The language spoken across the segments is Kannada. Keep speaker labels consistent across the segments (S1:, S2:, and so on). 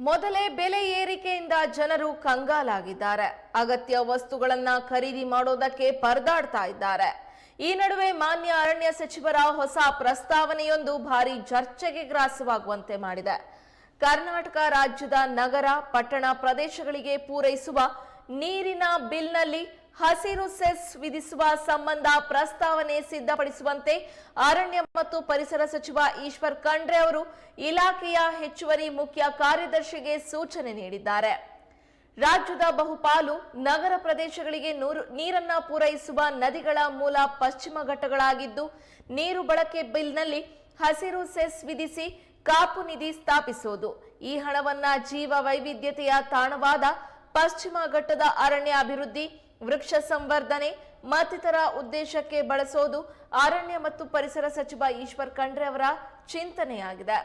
S1: ಮೊದಲೇ ಬೆಲೆ ಏರಿಕೆಯಿಂದ ಜನರು ಕಂಗಾಲಾಗಿದ್ದಾರೆ. ಅಗತ್ಯ ವಸ್ತುಗಳನ್ನ ಖರೀದಿ ಮಾಡೋದಕ್ಕೆ ಪರದಾಡ್ತಾ ಇದ್ದಾರೆ. ಈ ನಡುವೆ ಮಾನ್ಯ ಅರಣ್ಯ ಸಚಿವರ ಹೊಸ ಪ್ರಸ್ತಾವನೆಯೊಂದು ಭಾರಿ ಚರ್ಚೆಗೆ ಗ್ರಾಸವಾಗುವಂತೆ ಮಾಡಿದೆ. ಕರ್ನಾಟಕ ರಾಜ್ಯದ ನಗರ, ಪಟ್ಟಣ ಪ್ರದೇಶಗಳಿಗೆ ಪೂರೈಸುವ ನೀರಿನ ಬಿಲ್ನಲ್ಲಿ ಹಸಿರು ಸೆಸ್ ವಿಧಿಸುವ ಸಂಬಂಧ ಪ್ರಸ್ತಾವನೆ ಸಿದ್ಧಪಡಿಸುವಂತೆ ಅರಣ್ಯ ಮತ್ತು ಪರಿಸರ ಸಚಿವ ಈಶ್ವರ್ ಖಂಡ್ರೆ ಅವರು ಇಲಾಖೆಯ ಹೆಚ್ಚುವರಿ ಮುಖ್ಯ ಕಾರ್ಯದರ್ಶಿಗೆ ಸೂಚನೆ ನೀಡಿದ್ದಾರೆ. ರಾಜ್ಯದ ಬಹುಪಾಲು ನಗರ ಪ್ರದೇಶಗಳಿಗೆ ನೂರು- ನೀರನ್ನ ಪೂರೈಸುವ ನದಿಗಳ ಮೂಲ ಪಶ್ಚಿಮ ಘಟ್ಟಗಳಾಗಿದ್ದು, ನೀರು ಬಳಕೆ ಬಿಲ್ನಲ್ಲಿ ಹಸಿರು ಸೆಸ್ ವಿಧಿಸಿ ಕಾಪು ನಿಧಿ ಸ್ಥಾಪಿಸುವುದು. ಈ ಹಣವನ್ನ ಜೀವ ವೈವಿಧ್ಯತೆಯ ತಾಣವಾದ ಪಶ್ಚಿಮ ಘಟ್ಟದ ಅರಣ್ಯ ಅಭಿವೃದ್ಧಿ ವೃಕ್ಷ ಸಂವರ್ಧನೆ ಮತ್ತಿತರ ಉದ್ದೇಶಕ್ಕೆ ಬಳಸೋದು ಅರಣ್ಯ ಮತ್ತು ಪರಿಸರ ಸಚಿವ ಈಶ್ವರ್ ಖಂಡ್ರೆ ಅವರ ಚಿಂತನೆಯಾಗಿದೆ.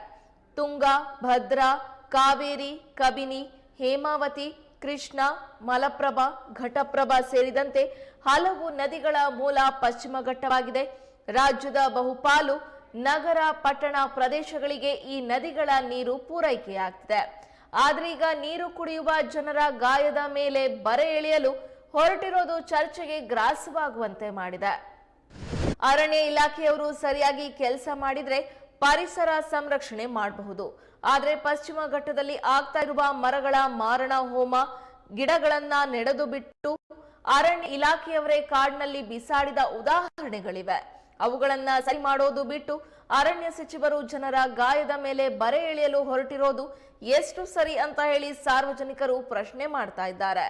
S1: ತುಂಗಾ, ಭದ್ರಾ, ಕಾವೇರಿ, ಕಬಿನಿ, ಹೇಮಾವತಿ, ಕೃಷ್ಣ, ಮಲಪ್ರಭಾ, ಘಟಪ್ರಭಾ ಸೇರಿದಂತೆ ಹಲವು ನದಿಗಳ ಮೂಲ ಪಶ್ಚಿಮ ಘಟ್ಟವಾಗಿದೆ. ರಾಜ್ಯದ ಬಹುಪಾಲು ನಗರ, ಪಟ್ಟಣ ಪ್ರದೇಶಗಳಿಗೆ ಈ ನದಿಗಳ ನೀರು ಪೂರೈಕೆಯಾಗ್ತಿದೆ. ಆದ್ರೆ ಈಗ ನೀರು ಕುಡಿಯುವ ಜನರ ಗಾಯದ ಮೇಲೆ ಬರೆ ಎಳೆಯಲು ಹೊರಟಿರೋದು ಚರ್ಚೆಗೆ ಗ್ರಾಸವಾಗುವಂತೆ ಮಾಡಿದೆ. ಅರಣ್ಯ ಇಲಾಖೆಯವರು ಸರಿಯಾಗಿ ಕೆಲಸ ಮಾಡಿದ್ರೆ ಪರಿಸರ ಸಂರಕ್ಷಣೆ ಮಾಡಬಹುದು. ಆದರೆ ಪಶ್ಚಿಮ ಘಟ್ಟದಲ್ಲಿ ಆಗ್ತಾ ಇರುವ ಮರಗಳ ಮಾರಣ ಹೋಮ, ಗಿಡಗಳನ್ನ ನೆಡೆದು ಬಿಟ್ಟು ಅರಣ್ಯ ಇಲಾಖೆಯವರೇ ಕಾಡಿನಲ್ಲಿ ಬಿಸಾಡಿದ ಉದಾಹರಣೆಗಳಿವೆ. ಅವುಗಳನ್ನ ಸರಿ ಮಾಡೋದು ಬಿಟ್ಟು ಅರಣ್ಯ ಸಚಿವರು ಜನರ ಗಾಯದ ಮೇಲೆ ಬರೆ ಎಳೆಯಲು ಹೊರಟಿರೋದು ಎಷ್ಟು ಸರಿ ಅಂತ ಹೇಳಿ ಸಾರ್ವಜನಿಕರು ಪ್ರಶ್ನೆ ಮಾಡ್ತಾ ಇದ್ದಾರೆ.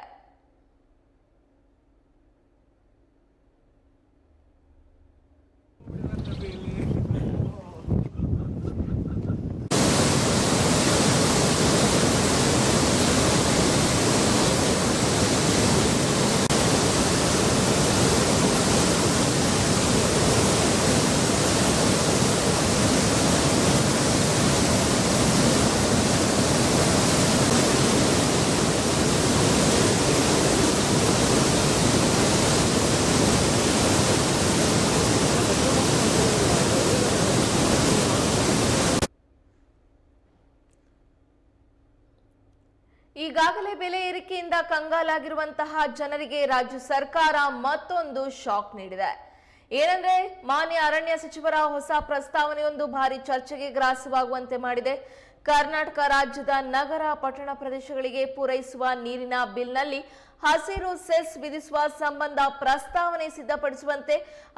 S1: ಈಗಾಗಲೇ ಬೆಲೆ ಏರಿಕೆಯಿಂದ ಕಂಗಾಲಾಗಿರುವಂತಹ ಜನರಿಗೆ ರಾಜ್ಯ ಸರ್ಕಾರ ಮತ್ತೊಂದು ಶಾಕ್ ನೀಡಿದೆ. ಏನಂದ್ರೆ, ಮಾನ್ಯ ಅರಣ್ಯ ಸಚಿವರ ಹೊಸ ಪ್ರಸ್ತಾವನೆಯೊಂದು ಭಾರಿ ಚರ್ಚೆಗೆ ಗ್ರಾಸವಾಗುವಂತೆ ಮಾಡಿದೆ. ಕರ್ನಾಟಕ ರಾಜ್ಯದ ನಗರ, ಪಟ್ಟಣ ಪ್ರದೇಶಗಳಿಗೆ ಪೂರೈಸುವ ನೀರಿನ ಬಿಲ್ನಲ್ಲಿ ಹಸಿರು ಸೆಸ್ ವಿಧಿಸುವ ಸಂಬಂಧ ಪ್ರಸ್ತಾವನೆ ಸಿದ್ಧಪಡಿಸುವಂತೆ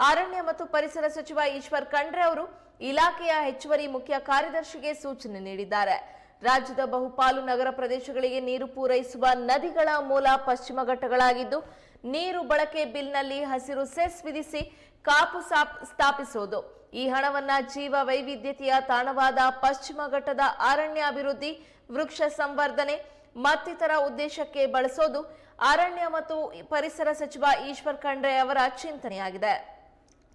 S1: ಅರಣ್ಯ ಮತ್ತು ಪರಿಸರ ಸಚಿವ ಈಶ್ವರ್ ಖಂಡ್ರೆ ಅವರು ಇಲಾಖೆಯ ಹೆಚ್ಚುವರಿ ಮುಖ್ಯ ಕಾರ್ಯದರ್ಶಿಗೆ ಸೂಚನೆ ನೀಡಿದ್ದಾರೆ. ರಾಜ್ಯದ ಬಹುಪಾಲು ನಗರ ಪ್ರದೇಶಗಳಿಗೆ ನೀರು ಪೂರೈಸುವ ನದಿಗಳ ಮೂಲ ಪಶ್ಚಿಮ ಘಟ್ಟಗಳಾಗಿದ್ದು, ನೀರು ಬಳಕೆ ಬಿಲ್ನಲ್ಲಿ ಹಸಿರು ಸೆಸ್ ವಿಧಿಸಿ ಕಾಪು ಸ್ಥಾಪಿಸುವುದು ಈ ಹಣವನ್ನ ಜೀವ ವೈವಿಧ್ಯತೆಯ ತಾಣವಾದ ಪಶ್ಚಿಮ ಘಟ್ಟದ ಅರಣ್ಯ ಅಭಿವೃದ್ಧಿ ವೃಕ್ಷ ಸಂವರ್ಧನೆ, ಮತ್ತಿತರ ಉದ್ದೇಶಕ್ಕೆ ಬಳಸೋದು ಅರಣ್ಯ ಮತ್ತು ಪರಿಸರ ಸಚಿವ ಈಶ್ವರ್ ಖಂಡ್ರೆ ಅವರ ಚಿಂತನೆಯಾಗಿದೆ.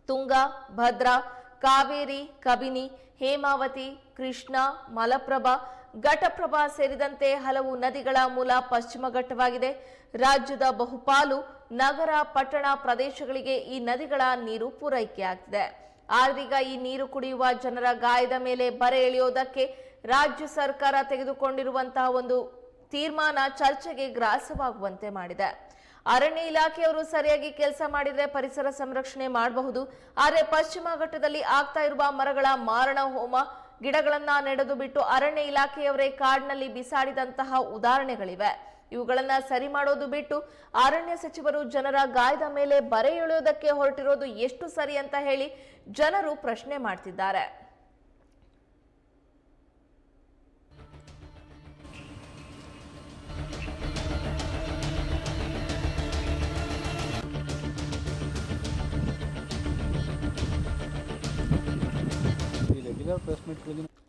S1: ತುಂಗ, ಭದ್ರಾ, ಕಾವೇರಿ, ಕಬಿನಿ, ಹೇಮಾವತಿ, ಕೃಷ್ಣ, ಮಲಪ್ರಭಾ ಘಟಪ್ರಭಾ ಸೇರಿದಂತೆ ಹಲವು ನದಿಗಳ ಮೂಲ ಪಶ್ಚಿಮ ಘಟ್ಟವಾಗಿದೆ. ರಾಜ್ಯದ ಬಹುಪಾಲು ನಗರ, ಪಟ್ಟಣ ಪ್ರದೇಶಗಳಿಗೆ ಈ ನದಿಗಳ ನೀರು ಪೂರೈಕೆಯಾಗ್ತಿದೆ. ಆದ್ರೀಗ ಈ ನೀರು ಕುಡಿಯುವ ಜನರ ಗಾಯದ ಮೇಲೆ ಬರೆ ಎಳೆಯೋದಕ್ಕೆ ರಾಜ್ಯ ಸರ್ಕಾರ ತೆಗೆದುಕೊಂಡಿರುವಂತಹ ಒಂದು ತೀರ್ಮಾನ ಚರ್ಚೆಗೆ ಗ್ರಾಸವಾಗುವಂತೆ ಮಾಡಿದೆ. ಅರಣ್ಯ ಇಲಾಖೆಯವರು ಸರಿಯಾಗಿ ಕೆಲಸ ಮಾಡಿದರೆ ಪರಿಸರ ಸಂರಕ್ಷಣೆ ಮಾಡಬಹುದು. ಆದರೆ ಪಶ್ಚಿಮ ಘಟ್ಟದಲ್ಲಿ ಆಗ್ತಾ ಇರುವ ಮರಗಳ ಮಾರಣ ಹೋಮ ಗಿಡಗಳನ್ನ ನೆಡೆದು ಬಿಟ್ಟು ಅರಣ್ಯ ಇಲಾಖೆಯವರೇ ಕಾಡಿನಲ್ಲಿ ಬಿಸಾಡಿದಂತಹ ಉದಾಹರಣೆಗಳಿವೆ. ಇವುಗಳನ್ನ ಸರಿ ಮಾಡೋದು ಬಿಟ್ಟು ಅರಣ್ಯ ಸಚಿವರು ಜನರ ಗಾಯದ ಮೇಲೆ ಬರೆ ಎಳೆಯೋದಕ್ಕೆ ಹೊರಟಿರೋದು ಎಷ್ಟು ಸರಿ ಅಂತ ಹೇಳಿ ಜನರು ಪ್ರಶ್ನೆ ಮಾಡ್ತಿದ್ದಾರೆ.
S2: जाएगा प्रेस मीट के लिए